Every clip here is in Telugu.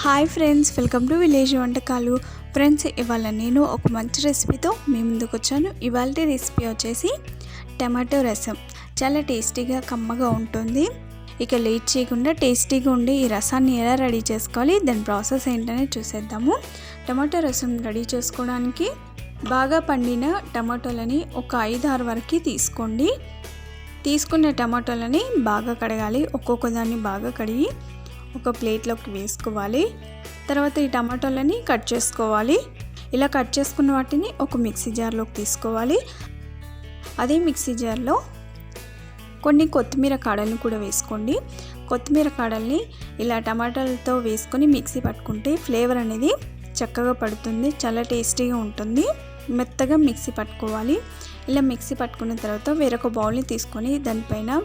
Hi friends welcome to village వంటకాలు. ఫ్రెండ్స్ ఇవాళ నేను ఒక మంచి రెసిపీతో మీ ముందుకు వచ్చాను. ఇవాళ రెసిపీ వచ్చేసి టమాటో రసం. చాలా టేస్టీగా కమ్మగా ఉంటుంది. ఇక లేట్ చేయకుండా టేస్టీగా ఉండి ఈ రసాన్ని ఎలా రెడీ చేసుకోవాలి దాని ప్రాసెస్ ఏంటనే చూసేద్దాము. టమాటో రసం రెడీ చేసుకోవడానికి బాగా పండిన టమాటోలని ఒక ఐదు ఆరు వరకు తీసుకోండి. తీసుకున్న టమాటోలని బాగా కడగాలి. ఒక్కొక్క దాన్ని బాగా కడిగి ఒక ప్లేట్లోకి వేసుకోవాలి. తర్వాత ఈ టమాటోలని కట్ చేసుకోవాలి. ఇలా కట్ చేసుకున్న వాటిని ఒక మిక్సీ జార్లోకి తీసుకోవాలి. అదే మిక్సీ జార్లో కొన్ని కొత్తిమీర కాడలను కూడా వేసుకోండి. కొత్తిమీర కాడల్ని ఇలా టమాటాలతో వేసుకొని మిక్సీ పట్టుకుంటే ఫ్లేవర్ అనేది చక్కగా పడుతుంది. చాలా టేస్టీగా ఉంటుంది. మెత్తగా మిక్సీ పట్టుకోవాలి. ఇలా మిక్సీ పట్టుకున్న తర్వాత వేరొక బౌల్ని తీసుకొని దానిపైన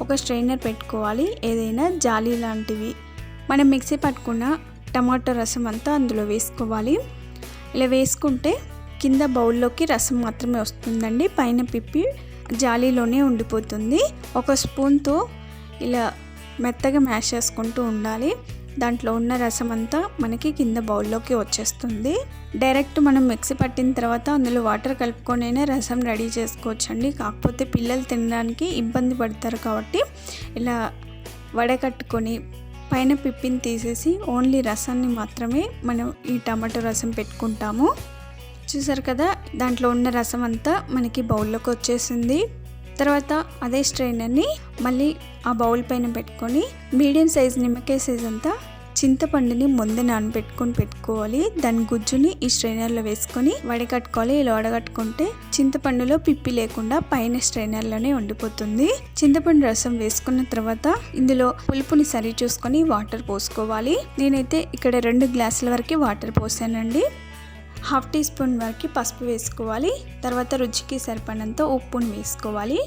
ఒక స్ట్రైనర్ పెట్టుకోవాలి. ఏదైనా జాలీ లాంటివి మనం మిక్సీ పట్టుకున్న టమాటో రసం అంతా అందులో వేసుకోవాలి. ఇలా వేసుకుంటే కింద బౌల్లోకి రసం మాత్రమే వస్తుందండి. పైన పిప్పి జాలీలోనే ఉండిపోతుంది. ఒక స్పూన్తో ఇలా మెత్తగా మ్యాష్ చేసుకుంటూ ఉండాలి. దాంట్లో ఉన్న రసం అంతా మనకి కింద బౌల్లోకి వచ్చేస్తుంది. డైరెక్ట్ మనం మిక్సీ పట్టిన తర్వాత అందులో వాటర్ కలుపుకొనైనా రసం రెడీ చేసుకోవచ్చండి. కాకపోతే పిల్లలు తినడానికి ఇబ్బంది పడతారు కాబట్టి ఇలా వడకట్టుకొని పైన పిప్పిని తీసేసి ఓన్లీ రసాన్ని మాత్రమే మనం ఈ టమాటో రసం పెట్టుకుంటాము. చూసారు కదా దాంట్లో ఉన్న రసం అంతా మనకి బౌల్లోకి వచ్చేసింది. తర్వాత అదే స్ట్రైనర్ని మళ్ళీ ఆ బౌల్ పైన పెట్టుకొని మీడియం సైజ్ నిమ్మకాయ సైజ్ అంతా చింతపండుని ముందే నానబెట్టుకొని పెట్టుకోవాలి. దాని గుజ్జుని ఈ స్ట్రైనర్లో వేసుకొని వడగట్టుకోవాలి ఇలా వడగట్టుకుంటే చింతపండులో పిప్పి లేకుండా పైన స్ట్రైనర్లోనే ఉండిపోతుంది. చింతపండు రసం వేసుకున్న తర్వాత ఇందులో పులుపుని సరి చూసుకొని వాటర్ పోసుకోవాలి. నేనైతే ఇక్కడ రెండు గ్లాసుల వరకు వాటర్ పోసానండి. హాఫ్ టీ స్పూన్ వరకు పసుపు వేసుకోవాలి. తర్వాత రుచికి సరిపడినంత ఉప్పుని వేసుకోవాలి.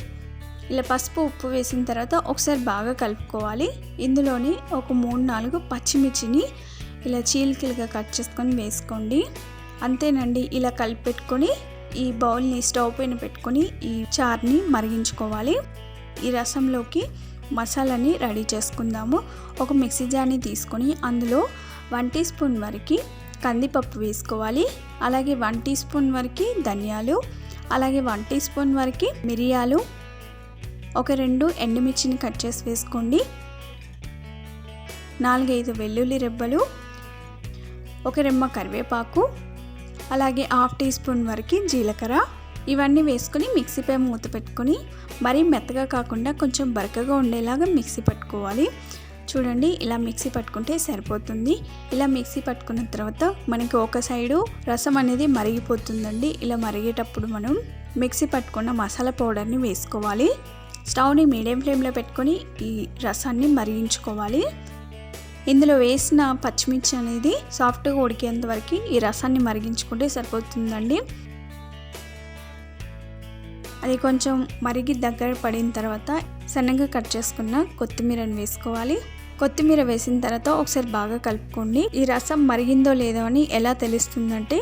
ఇలా పసుపు ఉప్పు వేసిన తర్వాత ఒకసారి బాగా కలుపుకోవాలి. ఇందులోని ఒక మూడు నాలుగు పచ్చిమిర్చిని ఇలా చీలికలుగా కట్ చేసుకొని వేసుకోండి. అంతేనండి ఇలా కలిపి పెట్టుకొని ఈ బౌల్ని స్టవ్ పైన పెట్టుకొని ఈ చార్ని మరిగించుకోవాలి. ఈ రసంలోకి మసాలాని రెడీ చేసుకుందాము. ఒక మిక్సీ జార్ని తీసుకొని అందులో వన్ టీ స్పూన్ వరకు కందిపప్పు వేసుకోవాలి. అలాగే వన్ టీ స్పూన్ వరకు ధనియాలు అలాగే వన్ టీ స్పూన్ వరకు మిరియాలు ఒక రెండు ఎండుమిర్చిని కట్ చేసి వేసుకోండి. నాలుగైదు వెల్లుల్లి రెబ్బలు. ఒక రెమ్మ కరివేపాకు. అలాగే హాఫ్ టీ స్పూన్ వరకు జీలకర్ర. ఇవన్నీ వేసుకొని మిక్సీపై మూత పెట్టుకొని మరీ మెత్తగా కాకుండా కొంచెం బరకగా ఉండేలాగా మిక్సీ పట్టుకోవాలి. చూడండి ఇలా మిక్సీ పట్టుకుంటే సరిపోతుంది. ఇలా మిక్సీ పట్టుకున్న తర్వాత మనకి ఒక సైడు రసం అనేది మరిగిపోతుందండి. ఇలా మరిగేటప్పుడు మనం మిక్సీ పట్టుకున్న మసాలా పౌడర్ని వేసుకోవాలి. స్టవ్ని మీడియం ఫ్లేమ్లో పెట్టుకొని ఈ రసాన్ని మరిగించుకోవాలి. ఇందులో వేసిన పచ్చిమిర్చి అనేది సాఫ్ట్గా ఉడికేంత వరకు ఈ రసాన్ని మరిగించుకుంటే సరిపోతుందండి. అది కొంచెం మరిగి దగ్గర పడిన తర్వాత సన్నగా కట్ చేసుకున్న కొత్తిమీరని వేసుకోవాలి. కొత్తిమీర వేసిన తర్వాత ఒకసారి బాగా కలుపుకోండి. ఈ రసం మరిగిందో లేదో అని ఎలా తెలుస్తుందంటే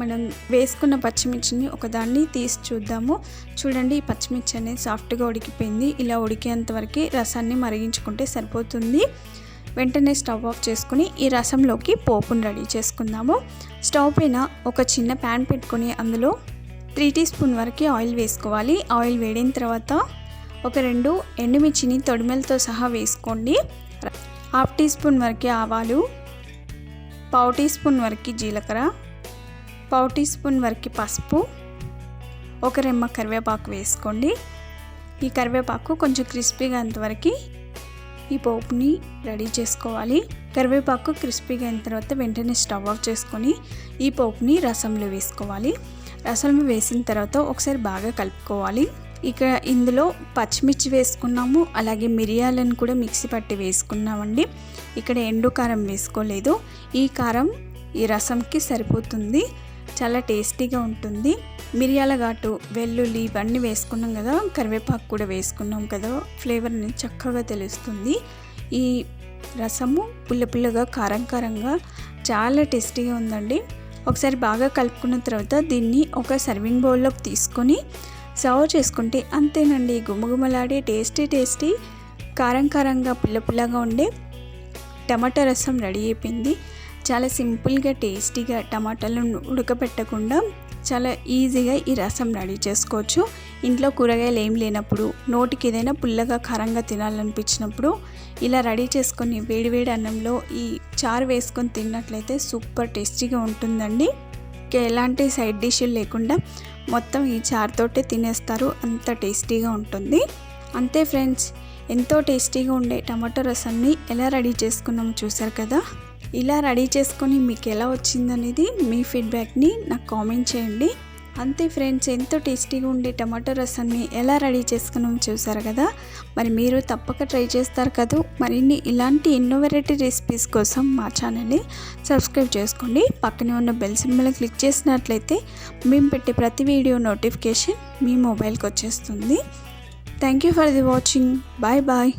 మనం వేసుకున్న పచ్చిమిర్చిని ఒకదాన్ని తీసి చూద్దాము. చూడండి ఈ పచ్చిమిర్చి అనేది సాఫ్ట్గా ఉడికిపోయింది. ఇలా ఉడికేంత వరకు రసాన్ని మరిగించుకుంటే సరిపోతుంది. వెంటనే స్టవ్ ఆఫ్ చేసుకుని ఈ రసంలోకి పోపును రెడీ చేసుకుందాము. స్టవ్ పైన ఒక చిన్న ప్యాన్ పెట్టుకొని అందులో త్రీ టీ స్పూన్ వరకు ఆయిల్ వేసుకోవాలి. ఆయిల్ వేడిన తర్వాత ఒక రెండు ఎండుమిర్చిని తొడిమెలతో సహా వేసుకోండి. హాఫ్ టీ స్పూన్ వరకు ఆవాలు పావు టీ స్పూన్ వరకు జీలకర్ర పావు టీ స్పూన్ వరకు పసుపు ఒక రెమ్మ కరివేపాకు వేసుకోండి. ఈ కరివేపాకు కొంచెం క్రిస్పీగా అంతవరకు ఈ పోపుని రెడీ చేసుకోవాలి. కరివేపాకు క్రిస్పీగా అయిన తర్వాత వెంటనే స్టవ్ ఆఫ్ చేసుకొని ఈ పోపుని రసంలో వేసుకోవాలి. రసంలో వేసిన తర్వాత ఒకసారి బాగా కలుపుకోవాలి. ఇక ఇందులో పచ్చిమిర్చి వేసుకున్నాము అలాగే మిరియాలను కూడా మిక్సీ పట్టి వేసుకున్నామండి. ఇక్కడ ఎండు కారం వేసుకోలేదు. ఈ కారం ఈ రసంకి సరిపోతుంది. చాలా టేస్టీగా ఉంటుంది. మిరియాల ఘాటు వెల్లుల్లి ఇవన్నీ వేసుకున్నాం కదా కరివేపాకు కూడా వేసుకున్నాం కదా ఫ్లేవర్ అనేది చక్కగా తెలుస్తుంది. ఈ రసము పుల్ల పుల్లగా కారం కారంగా చాలా టేస్టీగా ఉందండి. ఒకసారి బాగా కలుపుకున్న తర్వాత దీన్ని ఒక సర్వింగ్ బౌల్లోకి తీసుకొని సర్వ్ చేసుకుంటే అంతేనండి. గుమగుమలాడే టేస్టీ టేస్టీ కారం కారంగా పుల్ల పుల్లగా ఉండే టమాటా రసం రెడీ అయిపోయింది. చాలా సింపుల్గా టేస్టీగా టమాటాలను ఉడకబెట్టకుండా చాలా ఈజీగా ఈ రసం రెడీ చేసుకోవచ్చు. ఇంట్లో కూరగాయలు ఏం లేనప్పుడు నోటికి ఏదైనా పుల్లగా కారంగా తినాలనిపించినప్పుడు ఇలా రెడీ చేసుకొని వేడివేడి అన్నంలో ఈ చారు వేసుకొని తిన్నట్లయితే సూపర్ టేస్టీగా ఉంటుందండి. ఎలాంటి సైడ్ డిష్లు లేకుండా మొత్తం ఈ చారుతోటే తినేస్తారు. అంత టేస్టీగా ఉంటుంది. అంతే ఫ్రెండ్స్ ఎంతో టేస్టీగా ఉండే టమాటో రసాన్ని ఎలా రెడీ చేసుకున్నామో చూసారు కదా? ఇలా రెడీ చేసుకొని మీకు ఎలా వచ్చిందనేది మీ ఫీడ్బ్యాక్ని నాకు కామెంట్ చేయండి. అంతే ఫ్రెండ్స్ ఎంతో టేస్టీగా ఉండే టమాటో రసాన్ని ఎలా రెడీ చేసుకున్నాం చూసారు కదా? మరి మీరు తప్పక ట్రై చేస్తారు కదా? మరిన్ని ఇలాంటి ఎన్నో వెరైటీ రెసిపీస్ కోసం మా ఛానల్ని సబ్స్క్రైబ్ చేసుకోండి. పక్కనే ఉన్న బెల్ సింబల్ క్లిక్ చేసినట్లయితే మేము పెట్టే ప్రతి వీడియో నోటిఫికేషన్ మీ మొబైల్కి వచ్చేస్తుంది. Thank you for the watching bye bye